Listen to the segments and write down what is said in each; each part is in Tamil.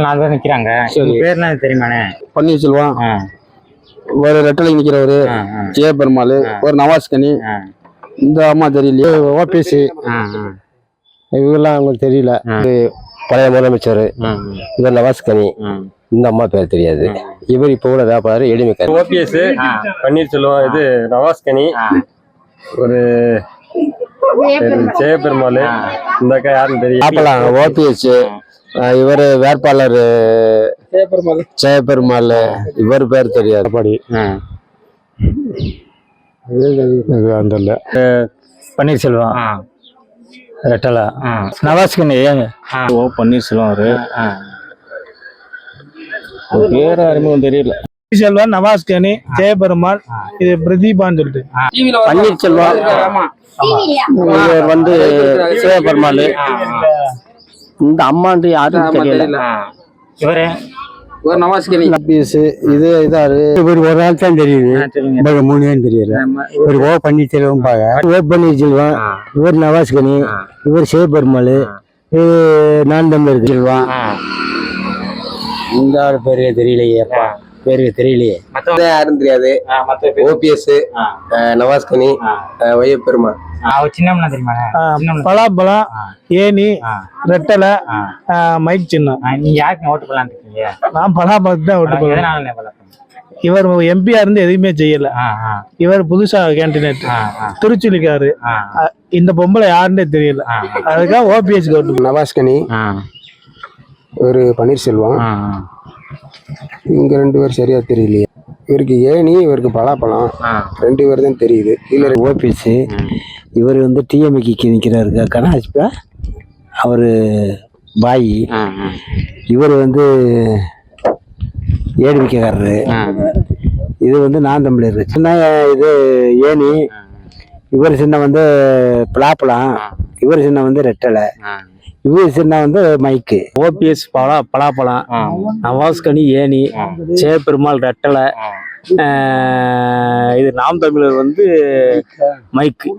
நாலு பேர் நிக்கிறாங்க. பேர்லாம் தெரியுமாண்ணே? பன்னீர்செல்வம் ஆ, ஒரு ரெட்டலை நிக்கிறவரு. ஆ, ஜெயபெருமாள். ஒரு நவாஸ் கனி ஆ, இந்த அம்மா தெரியலையே. ஆ, இவங்கெல்லாம் அவங்களுக்கு தெரியல. பழைய முதலமைச்சர். இவர் நவாஸ் கனி ஆ. இந்த அம்மா பேர் தெரியாது. இவர் இப்போ கூட வியாபாரி எளிமைக்கார் ஓபிஎஸ் பன்னீர்செல்வம் இது நவாஸ்கனி. ஒரு ஜெயபெருமாள். இந்த அக்கா யாருன்னு தெரியும் ஓபிஎஸ் இவர் வேட்பாளர் ஜெயபெருமாள். இவர் பேர் தெரியாது. படி. அந்த இல்லை. பன்னீர்செல்வம். ரெட்டலா. நவாஸ்கனி ஆ. ஓ பன்னீர்செல்வம் அவரு. ஆ. பேர் அறிமுகம் தெரியல. செல்வன் நவாஸ்கனி ஜெயபெருமாள் இது பிரதீபான்னு சொல்லிட்டு. பன்னீர்செல்வம். இவர் வந்து ஜெயபெருமாள் இந்த அம்மாண்டு யாரும் தெரியல. இவரு. ஓபிஎஸ் இது இதாரு. இவர் ஒரு நாள் தான் தெரியுது. மூணு பேரும் தெரியல. ஓ பன்னீர்செல்வம் பாக்க ஓ பன்னீர்செல்வம் இவர் நவாஸ்கனி. இவர் சிவபெருமாள் நான் தமிழர் செல்வம். இந்த பேரு தெரியலையேப்பா பேரு தெரியலையே. மத்தவங்க யாருன்னு தெரியாது. ஆ, மத்த பேர். ஓபிஎஸ் நவாஸ்கனி அவர் சின்னம்னா தெரியுமாண்ணே சின்னம்னா பலாப்பழம். ஏனி ரெட்டலை மைக் சின்னம். நீங்க யாருக்கு ஓட்டு இருக்கீங்க? நான் பலாப்பழத்துக்கு தான் ஓட்டு போடுவேன். இவர் எம்பியா இருந்து எதுவுமே செய்யல. இவர் புதுசா கேண்டிடேட் திருச்சுலிக்காரு. இந்த பொம்பளை யாருன்னே தெரியல. அதுக்காக ஓபிஎஸ் ஓட்டு நவாஸ்கனி ஒரு பன்னீர்செல்வம். இவங்க ரெண்டு பேர் சரியா தெரியலையே. இவருக்கு ஏணி இவருக்கு பலாப்பழம் ரெண்டு பேர் தான் தெரியுது இதுல ஓபிஎஸ் இவர் வந்து டிஎம்கேக்கு நிற்கிறாரு கனாஜ்பா அவர் பாய். இவர் வந்து ஏடிமிக்காரரு ஆ, இது வந்து நான் தமிழர். சின்ன இது ஏணி. இவர் சின்ன வந்து பலாப்பழம். இவர் சின்ன வந்து ரெட்டலை. சின்ன வந்து மைக்கு ஓபிஎஸ் பலா பலாப்பழம் நவாஸ்கனி ஏனி ஜெயபெருமாள் ரெட்டலை. இது நாம் தமிழர் வந்து மைக்கு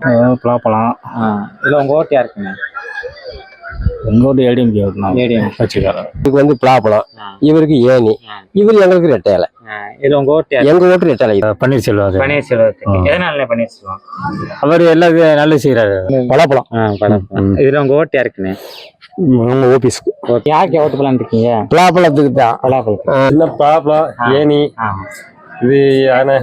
பலாப்பழம். இதுல உங்க ஓட்டு யாருக்குங்க? எங்கோட்டு ஏடிஎம்கே. கட்சிக்காரர். இவருக்கு வந்து பலாப்பழம். இவருக்கு ஏணி. ஆ. இவர் எங்களுக்கு ரெட்டையலை ஆ, இதுல உங்க ஓட்டு எங்க ஓட்டு ரெட்டையலை பன்னீர்செல்வம். அது பன்னீர்செல்வத்துக்கு. ஆ. எதனால பன்னீர்செல்வம்? அவர் எல்லாம் நல்லது செய்யறாரு பலாப்பழம். இதுல உங்க ஓட்டு யாருக்குன்னு நம்ம ஓபிஸ்க்கு ஓட்டு யாருக்கு ஓட்டு போடலான்னு இருக்கீங்க? பலாப்பழத்துக்கு தான். பலாப்பழத்துக்கு சின்ன பாப்பலாம் ஏனி ஆ, இது யானை.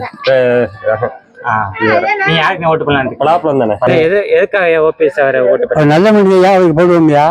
நீ யாருக்கு ஓட்டு இருக்கீங்க? பலாப்பழம் தானே? எது எதுக்காக ஓபிஎஸ் அவரை ஓட்டு நல்ல மனிதையா அவருக்கு போடுவோம்யா